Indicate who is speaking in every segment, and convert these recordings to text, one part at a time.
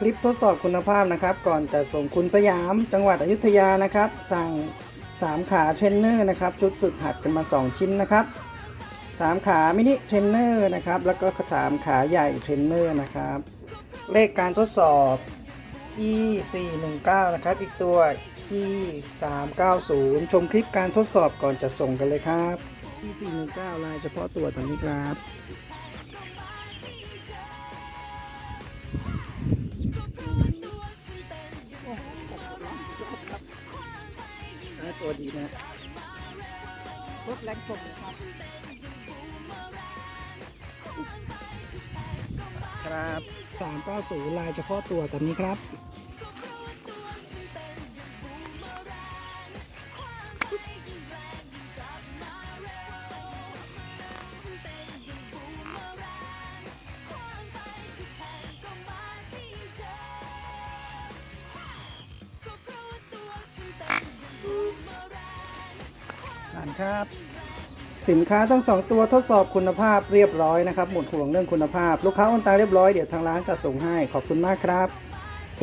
Speaker 1: คลิปทดสอบคุณภาพนะครับ ก่อนจะส่งคุณสยาม จังหวัดอยุธยานะครับ สั่ง 3 ขาเทรนเนอร์นะครับ ชุดฝึกหัดกันมา 2 ชิ้นนะครับ 3 ขามินิเทรนเนอร์นะครับ แล้วก็ 3 ขาใหญ่เทรนเนอร์นะครับ เลขการทดสอบ e 4 1 9นะครับ อีกตัว e 3 9 0 ชมคลิปการทดสอบก่อนจะส่งกันเลยครับ e 4 1 9ลายเฉพาะตัวตอนนี้ครับ ตัวดีนะ
Speaker 2: รถแรงผมครับ
Speaker 1: ครับ390ลายเฉพาะตัวตอนนี้ครับ ผ่านครับ สินค้าทั้งสองตัวทดสอบคุณภาพเรียบร้อยนะครับ หมดห่วงเรื่องคุณภาพ ลูกค้าโอนตังเรียบร้อยเดี๋ยวทางร้านจะส่งให้ขอบคุณมากครับโอเค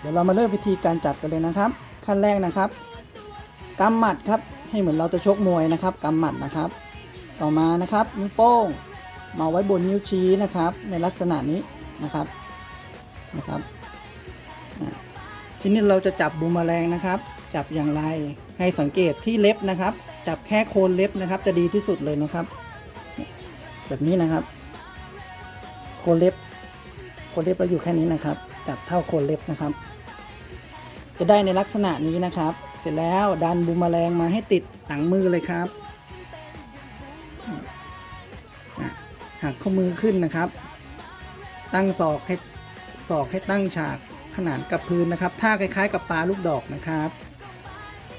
Speaker 1: เดี๋ยวเรามาเริ่มวิธีการจับกันเลยนะครับ ขั้นแรกนะครับกำหมัดครับให้เหมือนเราจะชกมวยนะครับกำหมัดนะครับ ต่อมานะครับนิ้วโป้งมาไว้บนนิ้วชี้นะครับ ในลักษณะนี้นะครับนะครับอะทีนี้เราจะจับบูมแมลงนะครับ จับอย่างไรให้สังเกตที่เล็บนะครับ จับแค่โคนเล็บนะครับ จะดีที่สุดเลยนะครับ แบบนี้นะครับ โคนเล็บ โคนเล็บเราอยู่แค่นี้นะครับ จับเท่าโคนเล็บนะครับ จะได้ในลักษณะนี้นะครับ เสร็จแล้วดันบูมแมลงมาให้ติดหลังมือเลยครับหักข้อมือขึ้นนะครับ ตั้งศอกให้ศอกให้ตั้งฉากขนานกับพื้นนะครับท่าคล้าย ๆ กับปลาลูกดอกนะครับ